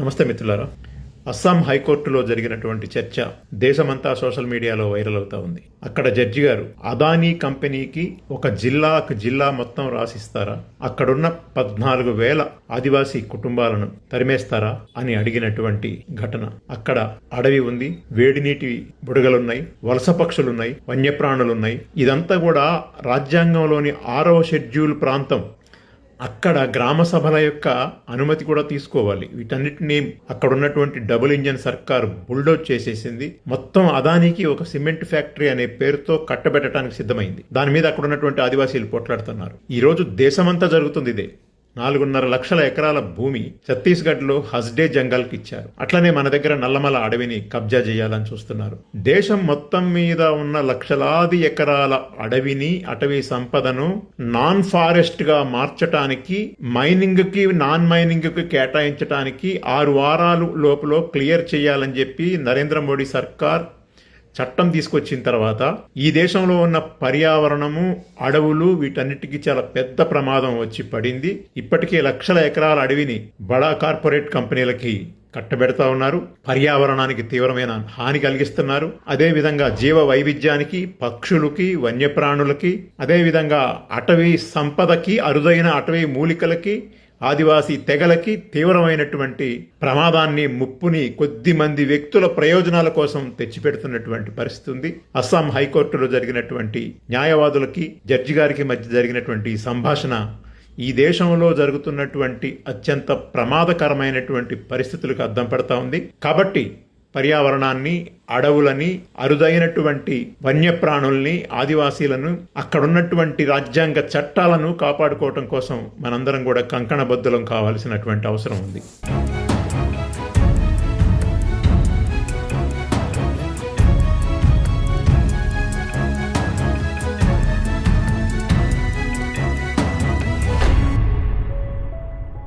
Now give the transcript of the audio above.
నమస్తే మిత్రులారా. అస్సాం హైకోర్టులో జరిగినటువంటి చర్చ దేశమంతా సోషల్ మీడియాలో వైరల్ అవుతా ఉంది. అక్కడ జడ్జి గారు అదానీ కంపెనీకి ఒక జిల్లాకు జిల్లా మొత్తం రాసిస్తారా? అక్కడున్న పద్నాలుగు వేల ఆదివాసీ కుటుంబాలను తరిమేస్తారా? అని అడిగినటువంటి ఘటన. అక్కడ అడవి ఉంది వేడి నీటి బుడగలున్నాయి వలస పక్షులున్నాయి వన్యప్రాణులున్నాయి. ఇదంతా కూడా రాజ్యాంగంలోని ఆరవ షెడ్యూల్ ప్రాంతం అక్కడ గ్రామ సభల యొక్క అనుమతి కూడా తీసుకోవాలి. వీటన్నిటిని అక్కడ ఉన్నటువంటి డబుల్ ఇంజన్ సర్కార్ బుల్డోజ్ చేసేసింది. మొత్తం అదానికి ఒక సిమెంట్ ఫ్యాక్టరీ అనే పేరుతో కట్టబెట్టడానికి సిద్ధమైంది. దాని మీద అక్కడ ఉన్నటువంటి ఆదివాసీలు పోట్లాడుతున్నారు. ఈ రోజు దేశమంతా జరుగుతుంది ఇదే. నాలుగున్నర లక్షల ఎకరాల భూమి ఛత్తీస్గఢ్లో హస్డే జంగల్కి ఇచ్చారు. అట్లనే మన దగ్గర నల్లమల అడవిని కబ్జా చేయాలని చూస్తున్నారు. దేశం మొత్తం మీద ఉన్న లక్షలాది ఎకరాల అడవిని అటవీ సంపదను నాన్ ఫారెస్ట్గా మార్చటానికి మైనింగ్కి నాన్ మైనింగ్కి కేటాయించడానికి ఆరు వారాలు లోపల క్లియర్ చేయాలని చెప్పి నరేంద్ర మోడీ సర్కార్ చట్టం తీసుకొచ్చిన తర్వాత ఈ దేశంలో ఉన్న పర్యావరణము అడవులు వీటన్నిటికీ చాలా పెద్ద ప్రమాదం వచ్చి పడింది. ఇప్పటికే లక్షల ఎకరాల అడవిని బడా కార్పొరేట్ కంపెనీలకి కట్టబెడతా ఉన్నారు. పర్యావరణానికి తీవ్రమైన హాని కలిగిస్తున్నారు. అదేవిధంగా జీవ వైవిధ్యానికి పక్షులకి వన్యప్రాణులకి అదేవిధంగా అటవీ సంపదకి అరుదైన అటవీ మూలికలకి ఆదివాసీ తెగలకి తీవ్రమైనటువంటి ప్రమాదాన్ని ముప్పుని కొద్ది మంది వ్యక్తుల ప్రయోజనాల కోసం తెచ్చిపెడుతున్నటువంటి పరిస్థితి ఉంది. అస్సాం హైకోర్టులో జరిగినటువంటి న్యాయవాదులకి జడ్జి గారికి మధ్య జరిగినటువంటి సంభాషణ ఈ దేశంలో జరుగుతున్నటువంటి అత్యంత ప్రమాదకరమైనటువంటి పరిస్థితులకు అద్దం పడతా ఉంది. కాబట్టి పర్యావరణాన్ని అడవులని అరుదైనటువంటి వన్యప్రాణుల్ని ఆదివాసీలను అక్కడున్నటువంటి రాజ్యాంగ చట్టాలను కాపాడుకోవటం కోసం మనందరం కూడా కంకణబద్ధులం కావాల్సినటువంటి అవసరం ఉంది.